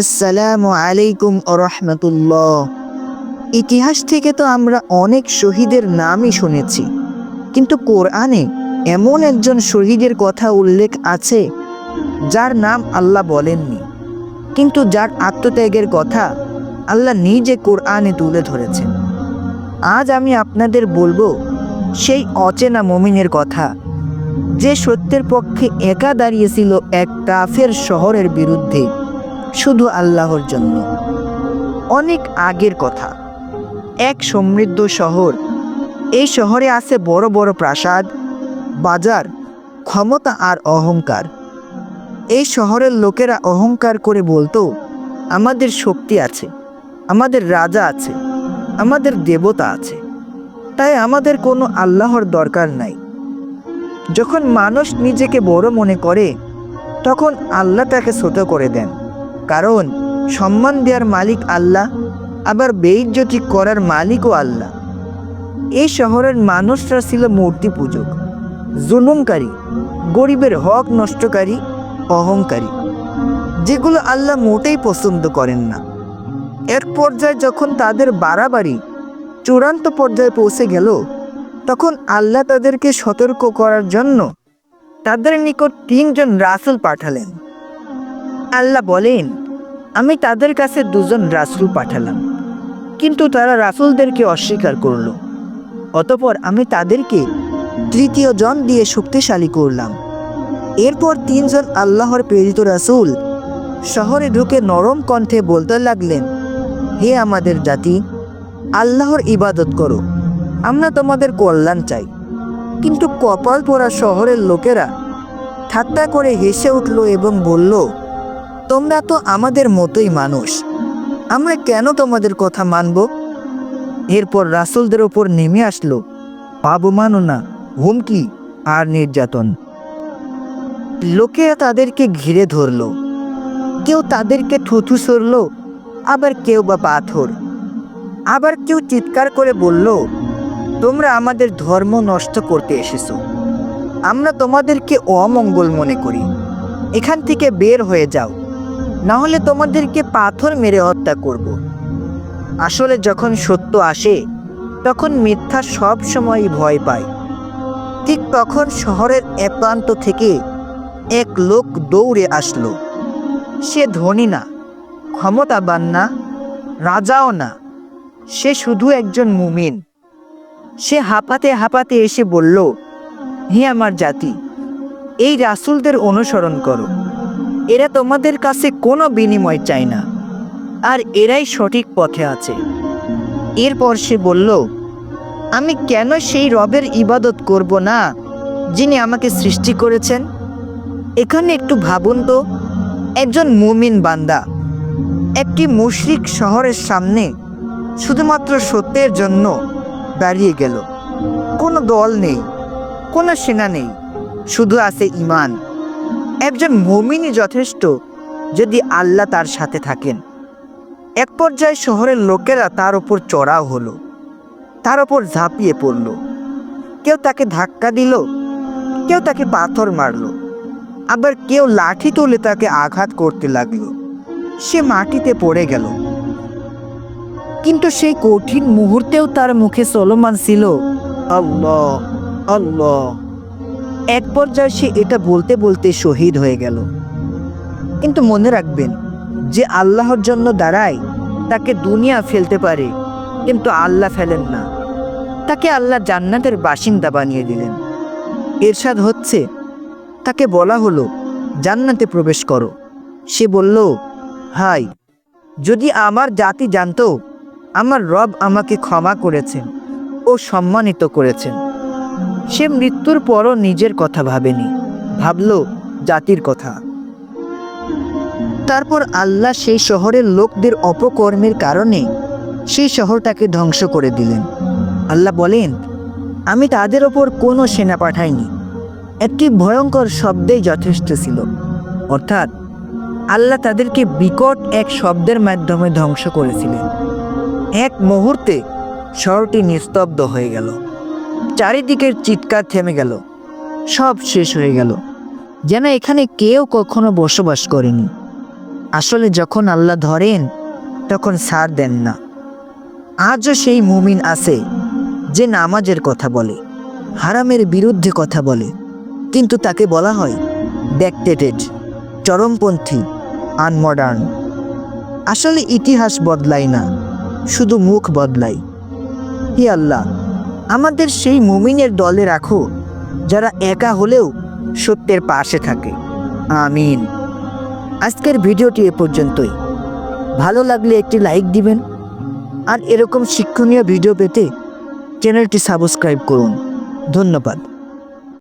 আসসালামু আলাইকুম রহমতুল্লাহ। ইতিহাস থেকে তো আমরা অনেক শহীদের নামই শুনেছি। কিন্তু কোরআনে এমন একজন শহীদের কথা উল্লেখ আছে, যার নাম আল্লাহ বলেননি। কিন্তু যার আত্মত্যাগের কথা আল্লাহ নিজে কোরআনে তুলে ধরেছেন। আজ আমি আপনাদের বলব সেই অচেনা মমিনের কথা, যে সত্যের পক্ষে একা দাঁড়িয়েছিল এক কাফের শহরের বিরুদ্ধে। শুধু আল্লাহর জন্য। অনেক আগের কথা। এক সমৃদ্ধ শহর। এই শহরে আছে বড় বড় প্রাসাদ, বাজার, ক্ষমতা আর অহংকার। এই শহরের লোকেরা অহংকার করে বলতো, আমাদের শক্তি আছে, আমাদের রাজা আছে, আমাদের দেবতা আছে। তাই আমাদের কোনো আল্লাহর দরকার নাই। যখন মানুষ নিজেকে বড় মনে করে, তখন আল্লাহ তাকে ছোট করে দেন। কারণ সম্মান দেওয়ার মালিক আল্লাহ, আবার বেইজ্জতি করার মালিকও আল্লাহ। এই শহরের মানুষরা ছিল মূর্তি পূজক, জুলুমকারী, গরিবের হক নষ্টকারী, অহংকারী, যেগুলো আল্লাহ মোটেই পছন্দ করেন না। এক পর্যায়ে যখন তাদের বাড়াবাড়ি চূড়ান্ত পর্যায়ে পৌঁছে গেল, তখন আল্লাহ তাদেরকে সতর্ক করার জন্য তাদের নিকট তিনজন রাসুল পাঠালেন। আল্লাহ বলেন আমি তাদের কাছে দুজন রাসুল পাঠালাম। কিন্তু তারা রাসুলদেরকে অস্বীকার করল। অতপর আমি তাদেরকে তৃতীয় জন দিয়ে শক্তিশালী করলাম। এরপর তিনজন আল্লাহর প্রেরিত রাসুল শহরে ঢুকে নরম কণ্ঠে বলতে লাগলেন, হে আমাদের জাতি, আল্লাহর ইবাদত করো। আমরা তোমাদের কল্যাণ চাই। কিন্তু কপাল পোড়া শহরের লোকেরা ঠাট্টা করে হেসে উঠল এবং বলল তোমরা তো আমাদের মতোই মানুষ। আমরা কেন তোমাদের কথা মানব? এরপর রাসুলদের ওপর নেমে আসলো। অবমাননা হুমকি আর নির্যাতন। লোকেরা তাদেরকে ঘিরে ধরলো। কেউ তাদেরকে থুথু সরল, আবার কেউ বা পাথর। আবার কেউ চিৎকার করে বলল, তোমরা আমাদের ধর্ম নষ্ট করতে এসেছ। আমরা তোমাদেরকে অমঙ্গল মনে করি। এখান থেকে বের হয়ে যাও। না হলে তোমাদেরকে পাথর মেরে হত্যা করব। আসলে যখন সত্য আসে, তখন মিথ্যা সব সময় ভয় পায়। ঠিক তখন শহরের এক প্রান্ত থেকে এক লোক দৌড়ে আসলো। সে ধনী না, ক্ষমতাবান না, রাজাও না, সে শুধু একজন মুমিন। সে হাঁপাতে হাঁপাতে এসে বলল, হে আমার জাতি, এই রাসুলদের অনুসরণ করো। এরা তোমাদের কাছে কোনো বিনিময় চায় না। আর এরাই সঠিক পথে আছে। এরপর সে বলল, আমি কেন সেই রবের ইবাদত করব না, যিনি আমাকে সৃষ্টি করেছেন? এখানে একটু ভাবুন তো, একজন মুমিন বান্দা, একটি মুশরিক শহরের সামনে শুধুমাত্র সত্যের জন্য দাঁড়িয়ে গেল। কোনো দল নেই, কোনো সেনা নেই, শুধু আছে ইমান একজন মুমিনই যথেষ্ট যদি আল্লাহ তার সাথে থাকেন। এক পর্যায়ে শহরের লোকেরা তার উপর চড়াও হলো, তার ওপর ঝাঁপিয়ে পড়ল। কেউ তাকে ধাক্কা দিল, কেউ তাকে পাথর মারল, আবার কেউ লাঠি তুলে তাকে আঘাত করতে লাগল। সে মাটিতে পড়ে গেল। কিন্তু সেই কঠিন মুহূর্তেও তার মুখে চলমান ছিল, আল্লাহ আল্লাহ। এক পর্যায়ে সে এটা বলতে বলতে শহীদ হয়ে গেল। কিন্তু মনে রাখবেন যে আল্লাহর জন্য দাঁড়ায়, তাকে দুনিয়া ফেলতে পারে, কিন্তু আল্লাহ ফেলেন না। তাকে আল্লাহ জান্নাতের বাসিন্দা বানিয়ে দিলেন। এরশাদ হচ্ছে, তাকে বলা হলো, জান্নাতে প্রবেশ করো। সে বলল, হাই, যদি আমার জাতি জানতো, আমার রব আমাকে ক্ষমা করেছেন ও সম্মানিত করেছেন। সে মৃত্যুর পরও নিজের কথা ভাবেনি, ভাবল জাতির কথা। তারপর আল্লাহ সেই শহরের লোকদের অপকর্মের কারণে সেই শহরটাকে ধ্বংস করে দিলেন। আল্লাহ বলেন, আমি তাদের ওপর কোনো সেনা পাঠাইনি। একটি ভয়ঙ্কর শব্দেই যথেষ্ট ছিল। অর্থাৎ আল্লাহ তাদেরকে বিকট এক শব্দের মাধ্যমে ধ্বংস করেছিলেন। এক মুহূর্তে শহরটি নিস্তব্ধ হয়ে গেল। চারিদিকের চিৎকার থেমে গেল। সব শেষ হয়ে গেল। যেন এখানে কেউ কখনো বসবাস করেনি। আসলে যখন আল্লাহ ধরেন, তখন সার দেন না। আজও সেই মুমিন আছে, যে নামাজের কথা বলে, হারামের বিরুদ্ধে কথা বলে। কিন্তু তাকে বলা হয় ব্যাকটেটেড চরমপন্থী আনমডার্ন আসলে ইতিহাস বদলায় না, শুধু মুখ বদলায়। হে আল্লাহ আমাদের সেই মুমিনের দলে রাখো, যারা একা হলেও সত্যের পাশে থাকে। আমিন। আজকের ভিডিওটি এ পর্যন্তই। ভালো লাগলে একটি লাইক দিবেন, আর এরকম শিক্ষণীয় ভিডিও পেতে চ্যানেলটি সাবস্ক্রাইব করুন। ধন্যবাদ।